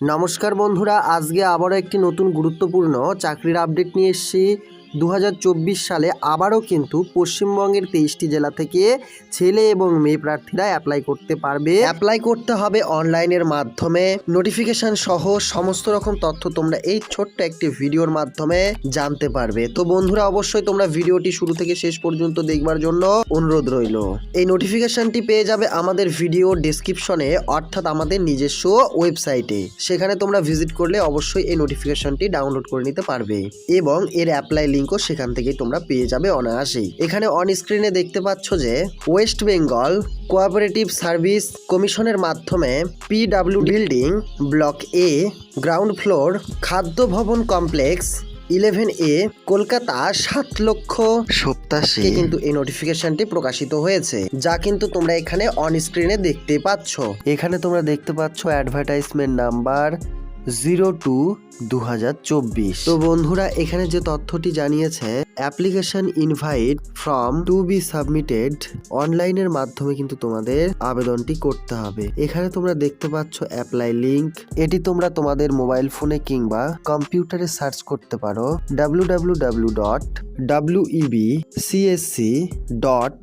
নমস্কার বন্ধুরা আজকে আবারও একটি নতুন গুরুত্বপূর্ণ চাকরির আপডেট নিয়ে এসেছি। দু হাজার চব্বিশ সালে আবারও কিন্তু পশ্চিমবঙ্গের তেইশটি জেলা থেকে ছেলে এবং মেয়ে প্রার্থীরা অ্যাপ্লাই করতে পারবে। অ্যাপ্লাই করতে হবে অনলাইনের মাধ্যমে। নোটিফিকেশন সহ সমস্ত রকম তথ্য তোমরা এই ছোট্ট একটি ভিডিওর মাধ্যমে জানতে পারবে। তো বন্ধুরা, অবশ্যই তোমরা ভিডিওটি শুরু থেকে শেষ পর্যন্ত দেখবার জন্য অনুরোধ রইল। এই নোটিফিকেশনটি পেয়ে যাবে আমাদের ভিডিও ডেসক্রিপশনে অর্থাৎ আমাদের নিজস্ব ওয়েবসাইটে সেখানে তোমরা ভিজিট করলে অবশ্যই এই নোটিফিকেশনটি ডাউনলোড করে নিতে পারবে এবং এর অ্যাপ্লাই লিঙ্কও সেখান থেকেই তোমরা পেয়ে যাবে অনায়াসেই। এখানে অন স্ক্রিনে দেখতে পাচ্ছ যে ওয়েস্ট বেঙ্গল কোঅপারেটিভ সার্ভিস কমিশনের মাধ্যমে PWD building block A ground floor খাদ্য ভবন কমপ্লেক্স ইলেভেন এ কলকাতা সাত লক্ষ। সপ্তাশে। কিন্তু এই নোটিফিকেশনটি প্রকাশিত হয়েছে যা কিন্তু তোমরা এখানে অন স্ক্রিনে দেখতে পাচ্ছ। এখানে তোমরা দেখতে পাচ্ছ অ্যাডভার্টাইজমেন্ট নাম্বার জিরো টু দু হাজার চব্বিশ। তো বন্ধুরা, এখানে যে তথ্যটি জানিয়েছে, application invite from to be submitted অনলাইনের মাধ্যমে কিন্তু তোমাদের আবেদনটি করতে হবে। এখানে তোমরা দেখতে পাচ্ছ অ্যাপ্লাই লিঙ্ক এটি তোমরা তোমাদের মোবাইল ফোনে কিংবা কম্পিউটারে সার্চ করতে পারো। W W W dot WB CSC dot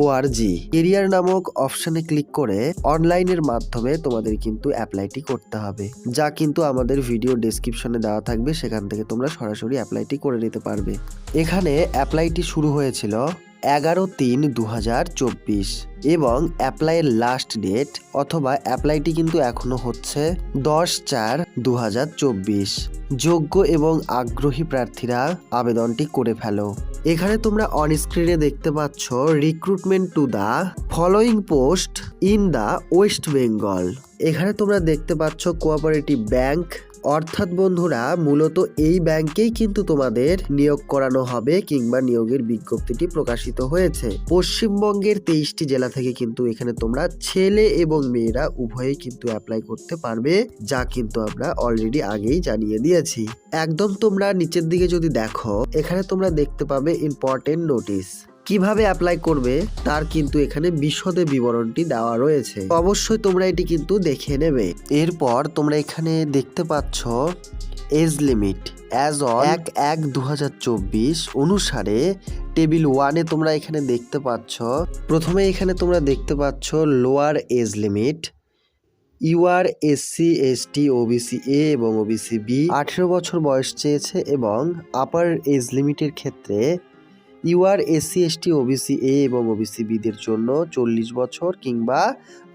ORG career নামক অপশনে ক্লিক করে অনলাইনের মাধ্যমে তোমাদের কিন্তু অ্যাপ্লাইটি করতে হবে। যা কিন্তু আমাদের ভিডিও ডেসক্রিপশনে দেওয়া থাকবে, সেখান থেকে তোমরা সরাসরি অ্যাপ্লাইটি করে নিতে পারবে। এখানে অ্যাপ্লাইটি শুরু হয়েছিল এগারো তিন দু এবং অ্যাপ্লাইয়ের লাস্ট ডেট অথবা অ্যাপ্লাইটি কিন্তু এখনও হচ্ছে দশ চার দু যোগ্য এবং আগ্রহী প্রার্থীরা আবেদনটি করে ফেলো। এখানে তোমরা অন স্ক্রিনে দেখতে পাচ্ছ recruitment to the following post in the West Bengal এখানে তোমরা দেখতে পাচ্ছ কোঅপারেটিভ ব্যাংক অর্থাৎ বন্ধুরা, মূলত এই ব্যাংকেই কিন্তু তোমাদের নিয়োগ করানো হবে কিংবা নিয়োগের বিজ্ঞপ্তিটি প্রকাশিত হয়েছে। পশ্চিমবঙ্গের তেইশটি জেলা থেকে কিন্তু এখানে তোমরা ছেলে এবং মেয়েরা উভয়েই কিন্তু অ্যাপ্লাই করতে পারবে, যা কিন্তু আমরা অলরেডি আগেই জানিয়ে দিয়েছি। একদম তোমরা নিচের দিকে যদি দেখো, এখানে তোমরা দেখতে পাবে ইম্পর্টেন্ট নোটিশ কীভাবে অ্যাপ্লাই করবে তার কিন্তু এখানে বিশদে বিবরণটি দেওয়া রয়েছে। অবশ্যই তোমরা এটি কিন্তু দেখে নেবে। এরপর তোমরা এখানে দেখতে পাচ্ছ এজ লিমিট অ্যাজ অন এক এক দু অনুসারে টেবিল ওয়ানে তোমরা এখানে দেখতে পাচ্ছ, প্রথমে এখানে তোমরা দেখতে পাচ্ছ lower age limit UR SC ST OBC A এবং ওবিসি বি আঠেরো বছর বয়স চেয়েছে এবং আপার এজ লিমিটের ক্ষেত্রে UR SC ST OBC A এবং ওবিসি বিদের জন্য চল্লিশ বছর কিংবা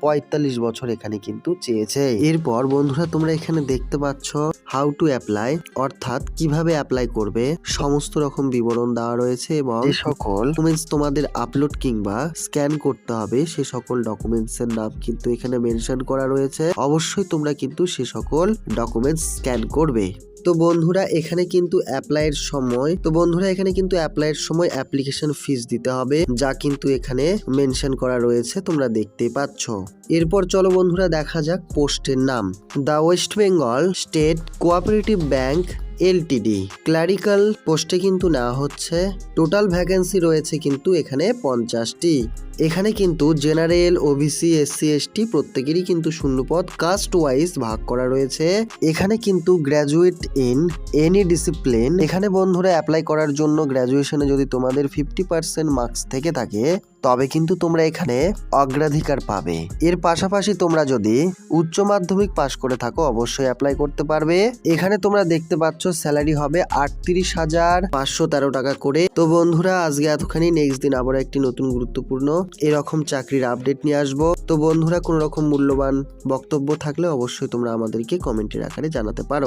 পঁয়তাল্লিশ বছর এখানে কিন্তু চেয়েছে। এরপর বন্ধুরা তোমরা এখানে দেখতে পাচ্ছ হাউ টু অ্যাপ্লাই অর্থাৎ কীভাবে অ্যাপ্লাই করবে সমস্ত রকম বিবরণ দেওয়া রয়েছে এবং যে সকল ডকুমেন্টস তোমাদের আপলোড কিংবা স্ক্যান করতে হবে সে সকল ডকুমেন্টস এর নাম কিন্তু এখানে মেনশন করা রয়েছে। অবশ্যই তোমরা কিন্তু সে সকল ডকুমেন্টস স্ক্যান করবে। তো বন্ধুরা, এখানে কিন্তু অ্যাপ্লাইয়ের সময়, তো বন্ধুরা, এখানে কিন্তু অ্যাপ্লাইয়ের সময় অ্যাপ্লিকেশন ফিস দিতে হবে, যা কিন্তু এখানে মেনশন করা রয়েছে, তোমরা দেখতেই পাচ্ছ। এরপর চলো বন্ধুরা, দেখা যাক পোস্টের নাম। The West Bengal state cooperative bank LTD. Clerical পোস্টে কিন্তু নেওয়া হচ্ছে। টোটাল ভ্যাকেন্সি রয়েছে কিন্তু এখানে পঞ্চাশটি। এখানে কিন্তু জেনারেল, ওবিসি, এসসি, এসটি প্রত্যেকেরই কিন্তু শূন্যপদ কাস্ট ওয়াইজ ভাগ করা রয়েছে। এখানে কিন্তু গ্র্যাজুয়েট ইন এনি ডিসিপ্লিন। এখানে বন্ধুরা অ্যাপ্লাই করার জন্য গ্র্যাজুয়েশনে যদি তোমাদের ফিফটি পার্সেন্ট মার্কস থেকে থাকে তবে কিন্তু তোমরা এখানে অগ্রাধিকার পাবে। এর পাশাপাশি তোমরা যদি উচ্চ মাধ্যমিক পাশ করে থাকো, অবশ্যই অ্যাপ্লাই করতে পারবে। এখানে তোমরা দেখতে পাচ্ছ স্যালারি হবে আটত্রিশ হাজার পাঁচশো তেরো টাকা করে। তো বন্ধুরা, আজকে এতখানি। নেক্সট দিন আবার একটি নতুন গুরুত্বপূর্ণ এরকম চাকরির আপডেট নিয়ে আসব। তো বন্ধুরা কোনো রকম মূল্যবান বক্তব্য থাকলে অবশ্যই তোমরা আমাদেরকে কমেন্টের আকারে জানাতে পারো।